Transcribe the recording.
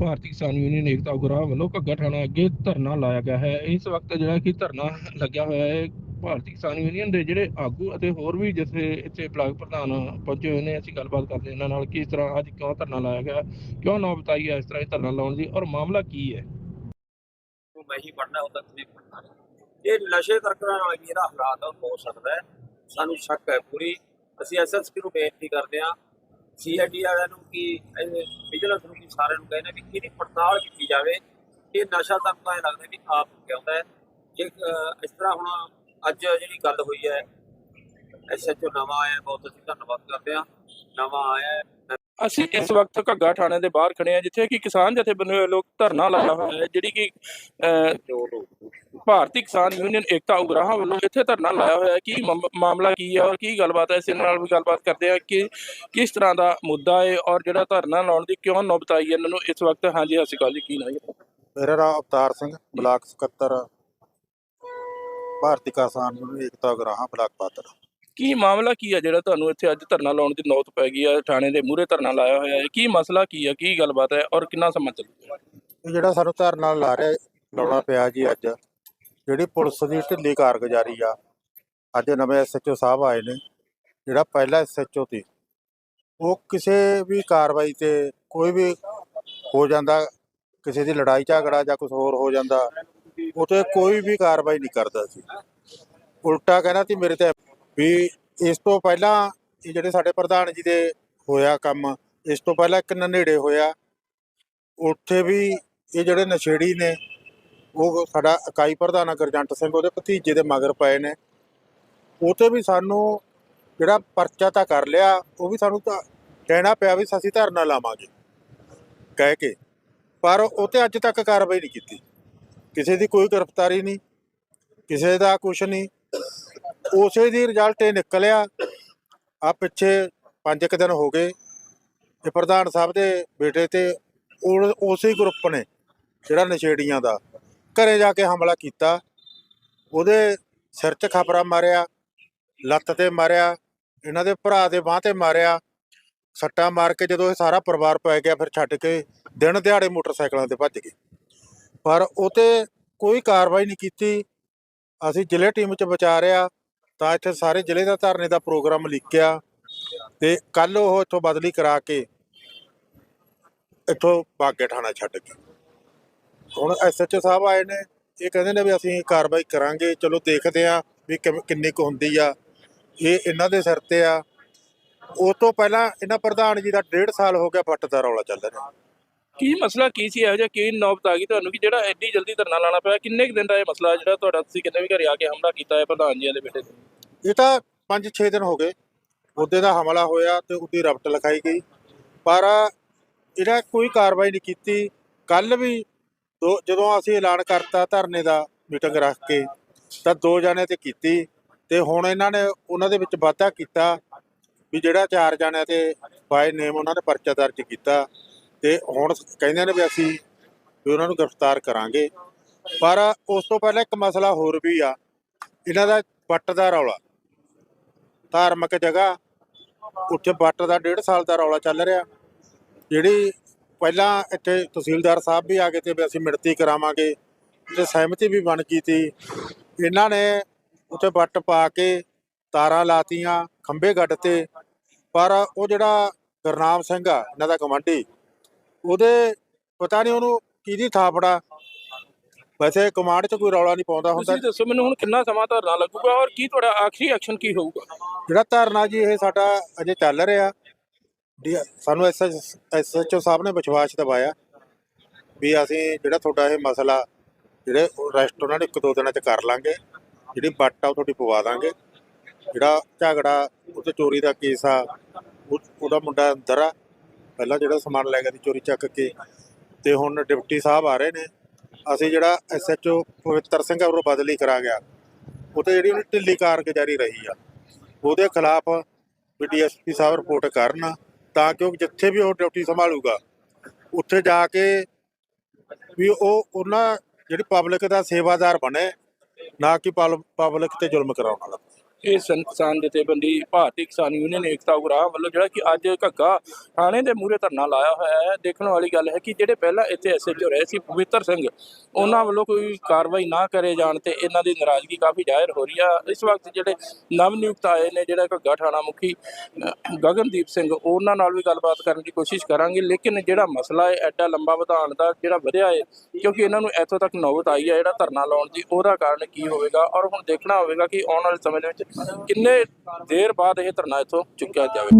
ਭਾਰਤੀ ਕਿਸਾਨ ਯੂਨੀਅਨ ਏਕਤਾ ਉਗਰਾਹ ਵੱਲੋਂ ਘੱਗਾ ਥਾਣਾ ਅੱਗੇ ਧਰਨਾ ਲਾਇਆ ਗਿਆ ਹੈ। ਇਸ ਵਕਤ ਜਿਹੜਾ ਕਿ ਧਰਨਾ ਲੱਗਿਆ ਹੋਇਆ ਹੈ, ਭਾਰਤੀ ਕਿਸਾਨ ਯੂਨੀਅਨ ਦੇ ਜਿਹੜੇ ਆਗੂ ਅਤੇ ਹੋਰ ਵੀ ਜਿੱਥੇ ਇੱਥੇ ਬਲਾਕ ਪ੍ਰਧਾਨ ਪਹੁੰਚੇ ਹੋਏ ਨੇ, ਅਸੀਂ ਗੱਲਬਾਤ ਕਰਦੇ ਇਹਨਾਂ ਨਾਲ ਕਿ ਤਰ੍ਹਾਂ ਅੱਜ ਕਿਉਂ ਧਰਨਾ ਲਾਇਆ ਗਿਆ, ਕਿਉਂ ਨਾ ਬਤਾਈ ਹੈ ਇਸ ਤਰ੍ਹਾਂ ਇਹ ਧਰਨਾ ਲਾਉਣ ਦੀ ਔਰ ਮਾਮਲਾ ਕੀ ਹੈ? ਮੈਂ ਹੀ ਪੜਨਾ ਹੁੰਦਾ ਤੁਸੀਂ ਪੜਨਾ ਇਹ ਨਸ਼ੇ ਕਰਕਰਾਂ ਨਾਲ ਵੀ ਇਹਦਾ ਹਾਲਾਤ ਹੋ ਸਕਦਾ ਹੈ। ਸਾਨੂੰ ਸ਼ੱਕ ਹੈ ਪੂਰੀ। ਅਸੀਂ ਐਸਐਸਪੀ ਨੂੰ ਬੇਨਤੀ ਕਰਦੇ ਹਾਂ ਸੀਆਈਡੀ ਵਾਲਿਆਂ ਨੂੰ ਕਿ ਵਿਜੀਲੈਂਸ ਨੂੰ ਕਿ ਸਾਰਿਆਂ ਨੂੰ ਕਹਿੰਦੇ ਵੀ ਇਹਦੀ ਪੜਤਾਲ ਕੀਤੀ ਜਾਵੇ। ਇਹ ਨਸ਼ਾ ਤਾਂ ਤਾਂ ਲੱਗਦਾ ਵੀ ਆਪ ਕਿਉਂਦਾ ਹੈ। ਜੇ ਇਸ ਤਰ੍ਹਾਂ ਹੁਣ ਅੱਜ ਜਿਹੜੀ ਗੱਲ ਹੋਈ ਹੈ ਐਸਐਚਓ ਨਵਾਂ ਆਇਆ ਬਹੁਤ ਅਸੀਂ ਧੰਨਵਾਦ ਕਰਦੇ ਹਾਂ। ਨਵਾਂ ਆਇਆ ਅਸੀਂ ਇਸ ਵਕਤ ਘੱਗਾ ਥਾਣੇ ਦੇ ਬਾਹਰ ਖੜੇ ਹਾਂ ਜਿੱਥੇ ਕਿ ਕਿਸਾਨ ਜਥੇਬੰਦੀਆਂ ਲੋਕ ਧਰਨਾ ਲਾਇਆ ਹੋਇਆ ਹੈ ਜਿਹੜੀ ਕਿ ਅਹ, ਭਾਰਤੀ ਕਿਸਾਨ ਯੂਨੀਅਨ ਏਕਤਾ ਉਗਰਾਹਾਂ ਵੱਲੋਂ ਇੱਥੇ ਧਰਨਾ ਲਾਇਆ ਹੋਇਆ ਹੈ ਕੀ ਮਾਮ- ਮਾਮਲਾ ਕੀ ਹੈ ਔਰ ਕੀ ਗੱਲਬਾਤ ਹੈ? ਇਸ ਨਾਲ ਵੀ ਗੱਲਬਾਤ ਕਰਦੇ ਹਾਂ ਕਿ ਕਿਸ ਤਰ੍ਹਾਂ ਦਾ ਮੁੱਦਾ ਹੈ ਔਰ ਜਿਹੜਾ ਧਰਨਾ ਲਾਉਣ ਦੀ ਕਿਉਂ ਨੌਬਤ ਆਈ ਇਹਨਾਂ ਨੂੰ ਇਸ ਵਕਤ ਹਾਂਜੀ ਸਤਿ ਸ਼੍ਰੀ ਅਕਾਲ ਜੀ ਕੀ ਨਾਮ ਹੈ ਮੇਰਾ ਨਾਮ ਅਵਤਾਰ ਸਿੰਘ ਬਲਾਕ ਸਕੱਤਰ ਭਾਰਤੀ ਕਿਸਾਨ ਯੂਨੀਅਨ ਏਕਤਾ ਗਰਾਹਾਂ ਬਲਾਕ ਪਾਤਰ ਕੀ ਮਾਮਲਾ ਕੀ ਹੈ ਜਿਹੜਾ ਤੁਹਾਨੂੰ ਇੱਥੇ ਅੱਜ ਧਰਨਾ ਲਾਉਣ ਦੀ ਨੌਬਤ ਪੈ ਗਈ ਹੈ? ਥਾਣੇ ਦੇ ਮੂਹਰੇ ਧਰਨਾ ਲਾਇਆ ਹੋਇਆ ਹੈ। ਕੀ ਮਸਲਾ ਕੀ ਹੈ? ਕੀ ਗੱਲਬਾਤ ਹੈ? ਔਰ ਕਿੰਨਾ ਸਮਾਂ ਚੱਲੂਗਾ? ਇਹ ਜਿਹੜਾ ਸਾਨੂੰ ਧਰਨਾ ਲਾ ਰਿਹਾ ਲਾਉਣਾ ਪਿਆ ਜੀ ਅੱਜ। ਜਿਹੜੀ ਪੁਲਿਸ ਦੀ ਢਿੱਲੀ ਕਾਰਗੁਜ਼ਾਰੀ ਆ, ਅੱਜ ਨਵੇਂ ਐਸਐਚਓ ਸਾਹਿਬ ਆਏ ਨੇ, ਜਿਹੜਾ ਪਹਿਲਾ ਐਸਐਚਓ ਸੀ, ਉਹ ਕਿਸੇ ਵੀ ਕਾਰਵਾਈ ਤੇ ਕੋਈ ਵੀ ਹੋ ਜਾਂਦਾ, ਕਿਸੇ ਦੀ ਲੜਾਈ ਝਗੜਾ ਜਾਂ ਕੁਝ ਹੋਰ ਹੋ ਜਾਂਦਾ ਉਹ ਕੋਈ ਵੀ ਕਾਰਵਾਈ ਨਹੀਂ ਕਰਦਾ ਸੀ। ਉਲਟਾ ਕਹਿੰਦਾ ਸੀ ਮੇਰੇ ਤੇ ਵੀ ਇਸ ਤੋਂ ਪਹਿਲਾਂ ਇਹ ਜਿਹੜੇ ਸਾਡੇ ਪ੍ਰਧਾਨ ਜੀ ਦੇ ਹੋਇਆ ਕੰਮ, ਇਸ ਤੋਂ ਪਹਿਲਾਂ ਇੱਕ ਨਨੇੜੇ ਹੋਇਆ, ਉੱਥੇ ਵੀ ਇਹ ਜਿਹੜੇ ਨਸ਼ੇੜੀ ਨੇ ਉਹ ਸਾਡਾ ਇਕਾਈ ਪ੍ਰਧਾਨ ਆ, ਗੁਰਜੰਟ ਸਿੰਘ, ਉਹਦੇ ਭਤੀਜੇ ਦੇ ਮਗਰ ਪਏ ਨੇ। ਉਤੇ ਵੀ ਸਾਨੂੰ ਜਿਹੜਾ ਪਰਚਾ ਤਾਂ ਕਰ ਲਿਆ, ਉਹ ਵੀ ਸਾਨੂੰ ਤਾਂ ਕਹਿਣਾ ਪਿਆ ਵੀ ਅਸੀਂ ਧਰਨਾ ਲਾਵਾਂਗੇ, ਕਹਿ ਕੇ। ਪਰ ਉਹ ਤੇ ਅੱਜ ਤੱਕ ਕਾਰਵਾਈ ਨਹੀਂ ਕੀਤੀ। ਕਿਸੇ ਦੀ ਕੋਈ ਗ੍ਰਿਫਤਾਰੀ ਨਹੀਂ, ਕਿਸੇ ਦਾ ਕੁਝ ਨਹੀਂ। ਉਸੇ ਦੀ ਰਿਜ਼ਲਟ ਇਹ ਨਿਕਲਿਆ ਆ ਪਿੱਛੇ ਪੰਜ ਕੁ ਦਿਨ ਹੋ ਗਏ ਤੇ ਪ੍ਰਧਾਨ ਸਾਹਿਬ ਦੇ ਬੇਟੇ ਤੇ ਉਹ- ਉਸੇ ਗਰੁੱਪ ਨੇ, ਜਿਹੜਾ ਨਸ਼ੇੜੀਆਂ ਦਾ। ਘਰੇ ਜਾ ਕੇ ਹਮਲਾ ਕੀਤਾ। ਉਹਦੇ ਸਿਰ 'ਚ ਖਪਰਾ ਮਾਰਿਆ, ਲੱਤ ਤੇ ਮਾਰਿਆ, ਇਹਨਾਂ ਦੇ ਭਰਾ ਦੇ ਬਾਹ ਤੇ ਮਾਰਿਆ। ਸੱਟਾਂ ਮਾਰ ਕੇ ਜਦੋਂ ਇਹ ਸਾਰਾ ਪਰਿਵਾਰ ਪੈ ਗਿਆ, ਫਿਰ ਛੱਡ ਕੇ ਦਿਨ ਦਿਹਾੜੇ ਮੋਟਰਸਾਈਕਲਾਂ ਤੇ ਭੱਜ ਗਏ। ਪਰ ਉਹ ਤੇ ਕੋਈ ਕਾਰਵਾਈ ਨਹੀਂ ਕੀਤੀ। ਅਸੀਂ ਜ਼ਿਲ੍ਹੇ ਟੀਮ 'ਚ ਵਿਚਾਰਿਆ ਰਿਆ, ਤਾਂ ਇੱਥੇ ਸਾਰੇ ਜ਼ਿਲ੍ਹੇ ਦਾ ਧਰਨੇ ਦਾ ਪ੍ਰੋਗਰਾਮ ਲਿਖਿਆ ਤੇ ਕੱਲ ਉਹ ਇੱਥੋਂ ਬਦਲੀ ਕਰਾ ਕੇ ਇੱਥੋਂ ਬਾਗੇ ਥਾਣਾ ਛੱਡ ਕੇ ਹੁਣ ਐਸਐਚਓ ਸਾਹਿਬ ਆਏ ਨੇ ਇਹ ਕਹਿੰਦੇ ਨੇ ਵੀ ਅਸੀਂ ਕਾਰਵਾਈ ਕਰਾਂਗੇ ਚਲੋ ਦੇਖਦੇ ਆ ਵੀ ਕਿਵੇਂ- ਕਿੰਨੀ ਕੁ ਹੁੰਦੀ ਆ। ਇਹ ਇਹਨਾਂ ਦੇ ਸਿਰ ਤੇ ਆ। ਉਹ ਤੋਂ ਪਹਿਲਾਂ ਇਹਨਾਂ ਪ੍ਰਧਾਨ ਜੀ ਦਾ ਡੇਢ ਸਾਲ ਹੋ ਗਿਆ ਫੱਟ ਦਾ ਰੌਲਾ ਚੱਲ ਰਿਹਾ। ਕੀ ਮਸਲਾ ਕੀ ਸੀ ਇਹੋ ਜਿਹਾ? ਕੀ ਨੌਬਤ ਆ ਗਈ ਤੁਹਾਨੂੰ ਕਿ ਜਿਹੜਾ ਐਡੀ ਜਲਦੀ ਧਰਨਾ ਲਾਣਾ ਪਿਆ? ਕਿੰਨੇ ਕੁ ਦਿਨ ਦਾ ਇਹ ਮਸਲਾ ਜਿਹੜਾ ਤੁਹਾਡਾ ਤੁਸੀਂ ਕਿੰਨੇ ਵੀ ਘਰੇ ਆ ਕੇ ਹਮਲਾ ਕੀਤਾ ਹੈ ਪ੍ਰਧਾਨ ਜੀ ਦੇ ਬੇਟੇ ਤੇ? ਇਹ ਤਾਂ 5-6 ਦਿਨ ਹੋ ਗਏ। ਉਹਦੇ ਦਾ ਹਮਲਾ ਹੋਇਆ ਤੇ ਉਹਦੀ ਰਫਟ ਲਿਖਾਈ ਗਈ। ਪਰ ਇਹਦਾ ਕੋਈ ਕਾਰਵਾਈ ਨਹੀਂ ਕੀਤੀ। ਕੱਲ ਵੀ ਦੋ ਜਦੋਂ ਅਸੀਂ ਐਲਾਨ ਕਰਤਾ ਧਰਨੇ ਦਾ ਮੀਟਿੰਗ ਰੱਖ ਕੇ, ਤਾਂ ਦੋ ਜਣੇ ਤੇ ਕੀਤੀ ਤੇ ਹੁਣ ਇਹਨਾਂ ਨੇ ਉਹਨਾਂ ਦੇ ਵਿੱਚ ਵਾਧਾ ਕੀਤਾ ਵੀ ਜਿਹੜਾ ਚਾਰ ਜਣਿਆਂ ਤੇ ਬਾਈ ਨੇਮ ਉਹਨਾਂ ਨੇ ਪਰਚਾ ਦਰਜ ਕੀਤਾ ਤੇ ਹੁਣ ਕਹਿੰਦੇ ਨੇ ਵੀ ਅਸੀਂ ਵੀ ਉਹਨਾਂ ਨੂੰ ਗ੍ਰਿਫਤਾਰ ਕਰਾਂਗੇ। ਪਰ ਉਸ ਤੋਂ ਪਹਿਲਾਂ ਇੱਕ ਮਸਲਾ ਹੋਰ ਵੀ ਆ, ਇਹਨਾਂ ਦਾ ਪੱਟ ਦਾ ਰੌਲਾ। ਧਾਰਮਿਕ ਜਗ੍ਹਾ, ਉੱਥੇ ਬੱਟ ਦਾ ਡੇਢ ਸਾਲ ਦਾ ਰੌਲਾ ਚੱਲ ਰਿਹਾ। ਜਿਹੜੀ ਪਹਿਲਾਂ ਇੱਥੇ ਤਹਿਸੀਲਦਾਰ ਸਾਹਿਬ ਵੀ ਆ ਗਏ ਤੇ ਵੀ ਅਸੀਂ ਮਿਣਤੀ ਕਰਾਵਾਂਗੇ ਤੇ ਸਹਿਮਤੀ ਵੀ ਬਣ ਗਈ ਤੀ ਇਹਨਾਂ ਨੇ ਉੱਥੇ ਬੱਟ ਪਾ ਕੇ ਤਾਰਾਂ ਲਾਤੀਆਂ ਖੰਭੇ ਗੱਡ ਤੇ। ਪਰ ਉਹ ਜਿਹੜਾ ਗੁਰਨਾਮ ਸਿੰਘ ਆ ਇਹਨਾਂ ਦਾ ਕਮਾਂਡੀ ਉਹਦੇ ਪਤਾ ਨਹੀਂ ਉਹਨੂੰ ਕਿਹਦੀ ਥਾਪੜਾ ਵੈਸੇ ਕਮਾਂਡ 'ਚ ਕੋਈ ਰੌਲਾ ਨਹੀਂ ਪਾਉਂਦਾ ਹੁੰਦਾ। ਤੁਸੀਂ ਦੱਸੋ ਮੈਨੂੰ ਹੁਣ ਕਿੰਨਾ ਸਮਾਂ ਧਰਨਾ ਲੱਗੂਗਾ ਔਰ ਕੀ ਤੁਹਾਡਾ ਆਖਰੀ ਐਕਸ਼ਨ ਕੀ ਹੋਊਗਾ? ਜਿਹੜਾ ਧਰਨਾ ਜੀ ਇਹ ਸਾਡਾ ਅਜੇ ਚੱਲ ਰਿਹਾ। ਡੀ- ਸਾਨੂੰ ਐਸਐਚਓ ਸਾਹਿਬ ਨੇ ਵਿਸ਼ਵਾਸ ਦਿਵਾਇਆ ਵੀ ਅਸੀਂ ਜਿਹੜਾ ਤੁਹਾਡਾ ਇਹ ਮਸਲਾ, ਜਿਹੜੇ ਰੈਸਟੋਰੈਂਟ ਇੱਕ ਦੋ ਦਿਨਾਂ ਚ ਕਰ ਲਾਂਗੇ, ਜਿਹੜੀ ਬੱਟ ਆ ਉਹ ਤੁਹਾਡੀ ਪਵਾ ਦਾਂਗੇ। ਜਿਹੜਾ ਝਗੜਾ ਉੱਤੇ ਚੋਰੀ ਦਾ ਕੇਸ ਆ, ਉਹ- ਉਹਦਾ ਮੁੰਡਾ ਅੰਦਰ ਆ। ਪਹਿਲਾਂ ਜਿਹੜਾ ਸਮਾਨ ਲੈ ਗਿਆ ਸੀ ਚੋਰੀ ਚੱਕ ਕੇ, ਤੇ ਹੁਣ ਡਿਪਟੀ ਸਾਹਿਬ ਆ ਰਹੇ ਨੇ। ਅਸੀਂ ਜਿਹੜਾ ਐਸਐਚਓ ਪਵਿੱਤਰ ਸਿੰਘ ਆ ਉਹ ਬਦਲੀ ਕਰਾ ਗਿਆ। ਉਹ ਤੇ ਜਿਹੜੀ ਉਹਦੀ ਢਿੱਲੀ ਕਾਰਗੁਜ਼ਾਰੀ ਰਹੀ ਆ, ਉਹਦੇ ਖਿਲਾਫ ਵੀ ਡੀਐਸਪੀ ਸਾਹਿਬ ਰਿਪੋਰਟ ਕਰਨ। ਤਾਂ ਕਿ ਉਹ ਜਿੱਥੇ ਵੀ ਉਹ ਡਿਊਟੀ ਸੰਭਾਲੂਗਾ, ਉੱਥੇ ਜਾ ਕੇ ਵੀ ਉਹ ਉਹਨਾਂ ਜਿਹੜੀ ਪਬਲਿਕ ਦਾ ਸੇਵਾਦਾਰ ਬਣੇ, ਨਾ ਕਿ ਪਬਲਿਕ ਤੇ ਜ਼ੁਲਮ ਕਰਾਉਣ ਵਾਲਾ। ਇਹ ਸਨ ਕਿਸਾਨ ਜਥੇਬੰਦੀ, ਭਾਰਤੀ ਕਿਸਾਨ ਯੂਨੀਅਨ ਏਕਤਾ ਉਗਰਾਹ ਵੱਲੋਂ ਜਿਹੜਾ ਕਿ ਅੱਜ ਘੱਗਾ ਥਾਣੇ ਦੇ ਮੂਹਰੇ ਧਰਨਾ ਲਾਇਆ ਹੋਇਆ ਹੈ। ਦੇਖਣ ਵਾਲੀ ਗੱਲ ਹੈ ਕਿ ਜਿਹੜੇ ਪਹਿਲਾਂ ਇੱਥੇ ਐਸਐਚਓ ਰਹੇ ਸੀ, ਪਵਿੱਤਰ ਸਿੰਘ, ਉਹਨਾਂ ਵੱਲੋਂ ਕੋਈ ਕਾਰਵਾਈ ਨਾ ਕਰੇ ਜਾਣ ਤੇ ਇਹਨਾਂ ਦੀ ਨਾਰਾਜ਼ਗੀ ਕਾਫੀ ਜ਼ਾਹਿਰ ਹੋ ਰਹੀ ਆ। ਇਸ ਵਕਤ ਜਿਹੜੇ ਨਵ ਨਿਯੁਕਤ ਆਏ ਨੇ, ਜਿਹੜਾ ਘੱਗਾ ਥਾਣਾ ਮੁਖੀ ਗਗਨਦੀਪ ਸਿੰਘ, ਉਹਨਾਂ ਨਾਲ ਵੀ ਗੱਲਬਾਤ ਕਰਨ ਦੀ ਕੋਸ਼ਿਸ਼ ਕਰਾਂਗੇ। ਲੇਕਿਨ ਜਿਹੜਾ ਮਸਲਾ ਹੈ, ਐਡਾ ਲੰਬਾ ਵਧਾਉਣ ਦਾ ਜਿਹੜਾ ਵਧਿਆ ਹੈ, ਕਿਉਂਕਿ ਇਹਨਾਂ ਨੂੰ ਇੱਥੋਂ ਤੱਕ ਨੌਬਤ ਆਈ ਹੈ ਜਿਹੜਾ ਧਰਨਾ ਲਾਉਣ ਦੀ, ਉਹਦਾ ਕਾਰਨ ਕੀ ਹੋਵੇਗਾ? ਔਰ ਹੁਣ ਦੇਖਣਾ ਹੋਵੇਗਾ ਕਿ ਆਉਣ ਵਾਲੇ ਸਮੇਂ ਦੇ ਵਿੱਚ ਕਿੰਨੇ ਦੇਰ ਬਾਅਦ ਇਹ ਧਰਨਾ ਇੱਥੋਂ ਚੁੱਕਿਆ ਜਾਵੇ